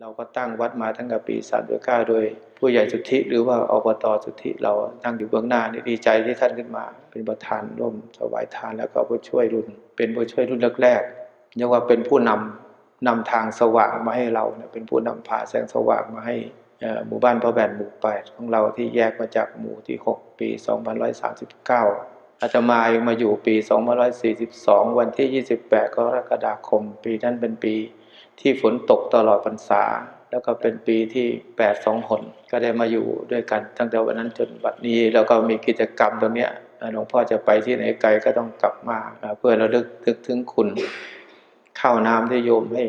เราก็ตั้งวัดมาตั้งแต่ปี39โดย ผู้ใหญ่สุทธิหรือว่าอบตสุทธิเราตั้งอยู่เบื้องหน้านี่ดีใจที่ท่านขึ้นมา เป็นประธานร่วมถวายทานแล้วก็ผู้ช่วยรุ่น เป็นผู้ช่วยรุ่นแรกๆเรียกว่าเป็นผู้นำนำทางสว่างมาให้เราเนี่ยเป็นผู้นำพาแสงสว่างมาให้หมู่บ้านพระแบนหมู่แปดของเราที่แยกมาจากหมู่ที่ 6 ปี2539 อาตมาเองมาอยู่ปี2542 วันที่ 28 กรกฎาคม ปีนั้นเป็นปี ที่ฝนตกตลอดพรรษา แล้วก็เป็นปีที่8 2หนก็ได้มาอยู่ด้วยกัน ตั้งแต่วันนั้นจนบัดนี้แล้วก็มีกิจกรรมตรงเนี้ยหลวงพ่อจะไปที่ไหนไกลก็ต้องกลับมาเพื่อเระลึกนึกถึงคุณข้าวน้ำที่โยมให้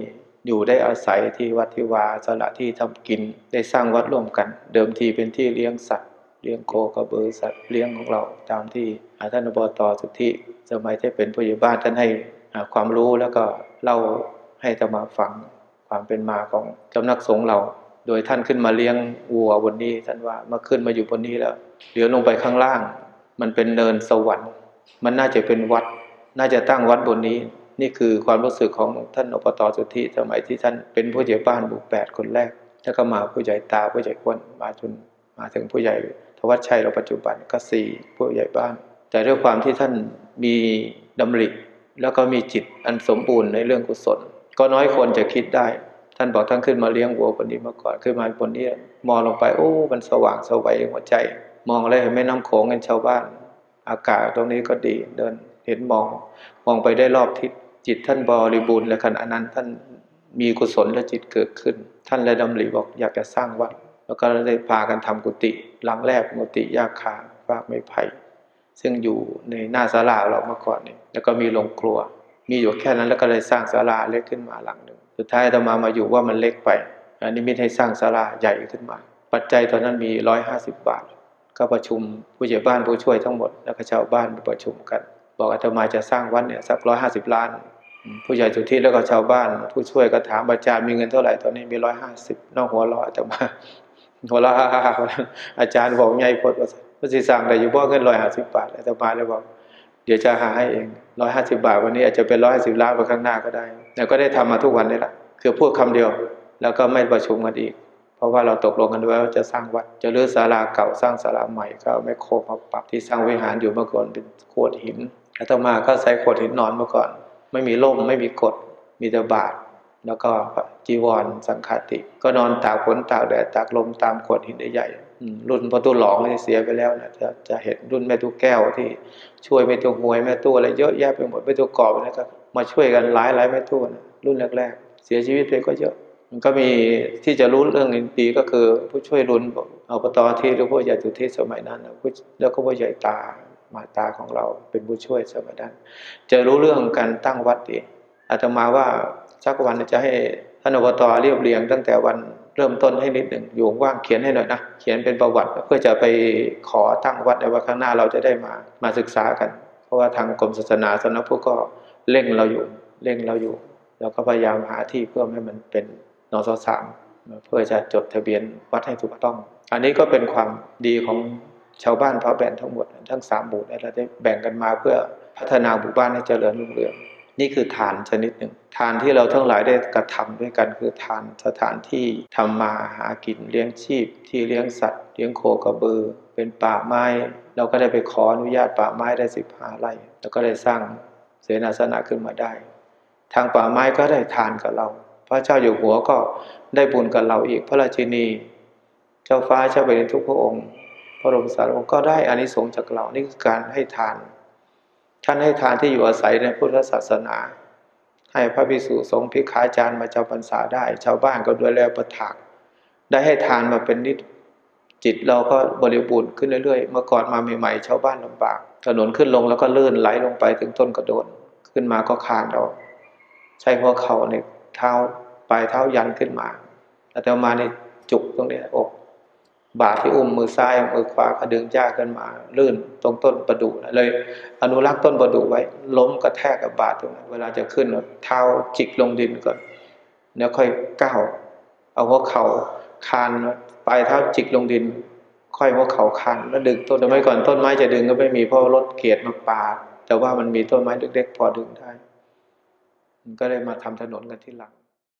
อยู่ได้อาศัยที่วัดทิวาสละที่ทำกินได้สร้างวัดร่วมกัน เดิมทีเป็นที่เลี้ยงสัตว์เลี้ยงโคกระบือสัตว์เลี้ยงของเราตามที่ท่านอบตสุทธิสมัยที่เป็นผู้ใหญ่บ้านท่านให้ความรู้แล้วก็เล่า ให้ตมาฟังความเป็นมาของสำนักสงฆ์เรา โดยท่านขึ้นมาเลี้ยงวัวบนนี้ ท่านว่าเมื่อขึ้นมาอยู่บนนี้แล้วเหลือลงไปข้างล่าง มันเป็นเนินสวรรค์ มันน่าจะเป็นวัด น่าจะตั้งวัดบนนี้ นี่คือความรู้สึกของท่านอบตสุทธิสมัยที่ท่านเป็นผู้ใหญ่บ้านหมู่แปดคนแรกแล้วก็มาผู้ใหญ่ตาผู้ใหญ่อ้นมาจนมาถึงผู้ใหญ่ทวัชชัยเราปัจจุบันก็สี่ผู้ใหญ่บ้าน แต่ด้วยความที่ท่านมีดำริแล้วก็มีจิตอันสมบูรณ์ในเรื่องกุศล ก็น้อยคนจะคิดได้ ท่านบอกท่านขึ้นมาเลี้ยงวัวบนนี้มาก่อนขึ้นมาบนนี้มองลงไปโอ้ มันสว่างสวัยหัวใจ มองอะไรเห็นแม่น้ำโขงกันชาวบ้าน อากาศตรงนี้ก็ดีเดินเห็นมอง มองไปได้รอบทิศจิตท่านบริบูรณ์และขณะนั้นท่านมีกุศลและจิตเกิดขึ้น ท่านเลยดำริบอกอยากจะสร้างวัด แล้วก็ได้พากันทำกุฏิหลังแรกกุฏิยาคาฟากไม้ไผ่ซึ่งอยู่ในหน้าศาลาเราเมื่อก่อนนี่แล้วก็มีโรงครัว มีอยู่แค่นั้นแล้วก็เลยสร้างศาลาเล็กขึ้นมาหลังหนึ่งสุดท้ายอาตมามาอยู่ว่ามันเล็กไปอันนี้ม่ให้สร้างศาลาใหญ่ขึ้นมา ปัจจัยตอนนั้นมีร้อยห้าสิบบาท ก็ประชุมผู้ใหญ่บ้านผู้ช่วยทั้งหมด แล้วก็ชาวบ้านไปประชุมกัน บอกอาตมาจะสร้างวัดเนี่ยสักร้อยห้าสิบล้าน ผู้ใหญ่สุทธิแล้วก็ชาวบ้าน ผู้ช่วยก็ถามอาจารย์มีเงินเท่าไหร่ตอนนี้มีร้อยห้าสิบนอกหัวเราะอาตมาหัวเราะอาจารย์บอกไงพดว่าพระสิสั่งแต่อยู่บ่เงินร้อยห้าสิบบาทอาตมาเลยบอก เดี๋ยวจะหาให้เองร้อยห้าสิบาทวันนี้อาจจะเป็นร้อยห้าสิบล้านไปข้างหน้าก็ได้แต่ก็ได้ทำมาทุกวันนี่แหละคือพูดคำเดียว แล้วก็ไม่ประชุมกันอีก เพราะว่าเราตกลงกันไว้ว่าจะสร้างวัด จะรื้อศาลาเก่าสร้างศาลาใหม่ก็เอาแม่โคมาปรับที่สร้างวิหารอยู่เมื่อก่อนเป็นโขดหินอาตมาก็ใส่โขดหินนอนเมื่อก่อน ไม่มีร่มไม่มีกฎมีแต่บาทแล้วก็จีวรสังฆาติ ก็นอนตากฝนตากแดดตากลมตามโขดหินใหญ่ รุ่นพ่อตู้หลองที่เสียไปแล้วนะจะจะเห็นรุ่นแม่ตู้แก้วที่ช่วยแม่ตู้หวยแม่ตู้อะไรเยอะแยะไปหมดแม่ตู้กอบนะครับมาช่วยกันหลายหลายแม่ตู้นะรุ่นแรกๆ เสียชีวิตไปก็เยอะ มันก็มีที่จะรู้เรื่องนี้ดีก็คือ ผู้ช่วยรุ่นอบตที่หรือผู้ใหญ่สุทธิสมัยนั้นนะแล้วก็ผู้ใหญ่ตามาตาของเราเป็นผู้ช่วยสมัยนั้นจะรู้เรื่องการตั้งวัดดีอาตมาว่าสักวันจะให้ท่านอบตเรียบเรียงตั้งแต่วัน เริ่มต้นให้นิดหนึ่งอยู่ว่างเขียนให้หน่อยนะเขียนเป็นประวัติเพื่อจะไปขอตั้งวัดในวันข้างหน้าเราจะได้มามาศึกษากัน เพราะว่าทางกรมศาสนาสำนักพุทธก็เร่งเราอยู่เร่งเราอยู่เราก็พยายามหาที่เพื่อให้มันเป็นนสสามเพื่อจะจดทะเบียนวัดให้ถูกต้อง อันนี้ก็เป็นความดีของชาวบ้านพระแบนทั้งหมดทั้งสามหมู่เนี่ยเราได้แบ่งกันมาเพื่อพัฒนาหมู่บ้านให้เจริญรุ่งเรือง นี่คือทานชนิดหนึ่ง ทานที่เราทั้งหลายได้กระทำด้วยกันคือทานสถานที่ทำมาหากินเลี้ยงชีพ ที่เลี้ยงสัตว์ เลี้ยงโคกระบือ เป็นป่าไม้ เราก็ได้ไปขออนุญาตป่าไม้ได้สิบห้าไร่แล้วก็ได้สร้างเสนาสนะขึ้นมาได้ ทางป่าไม้ก็ได้ทานกับเรา พระเจ้าอยู่หัวก็ได้บุญกับเราอีกพระราชินี เจ้าฟ้าเจ้าแผ่นดินทุกพระองค์ พระบรมสารีวงศ์ก็ได้อานิสงส์จากเรานี่คือการให้ทาน ท่านให้ทานที่อยู่อาศัยในพุทธศาสนา ให้พระภิกษุสงฆ์ภิกขาจารย์มาจำพรรษาได้ ชาวบ้านก็ด้วยแลประถากได้ให้ทานมาเป็นนิดจิตเราก็บริบูรณ์ขึ้นเรื่อยๆ เมื่อก่อนมาใหม่ๆชาวบ้านลำบาก ถนนขึ้นลงแล้วก็ลื่นไหลลงไปถึงต้นกระโดน ขึ้นมาก็คานเราใช้หัวเข่าเนี่ยเท้าปลายเท้ายันขึ้นมาอาตมาในจุกตรงเนี้ยอก บาที่อุ้มมือซ้ายมือขวาก็ดึงจ้าขึ้นมา ลื่นตรงต้นประดู่เลย อนุรักษ์ต้นประดู่ไว้ ล้มกระแทกกับบาตรงนั้นเวลาจะขึ้นเท้าจิกลงดินก่อนแล้วค่อยก้าวเอาหัวเข่าคานปลายเท้าจิกลงดิน ค่อยหัวเข่าคานแล้วดึงต้นไม่ก่อนต้นไม้จะดึงก็ไม่มีเพราะรถเกียรมาปาดแต่ว่ามันมีต้นไม้เล็กๆพอดึงได้ก็เลยมาทำถนนกันที่หลัง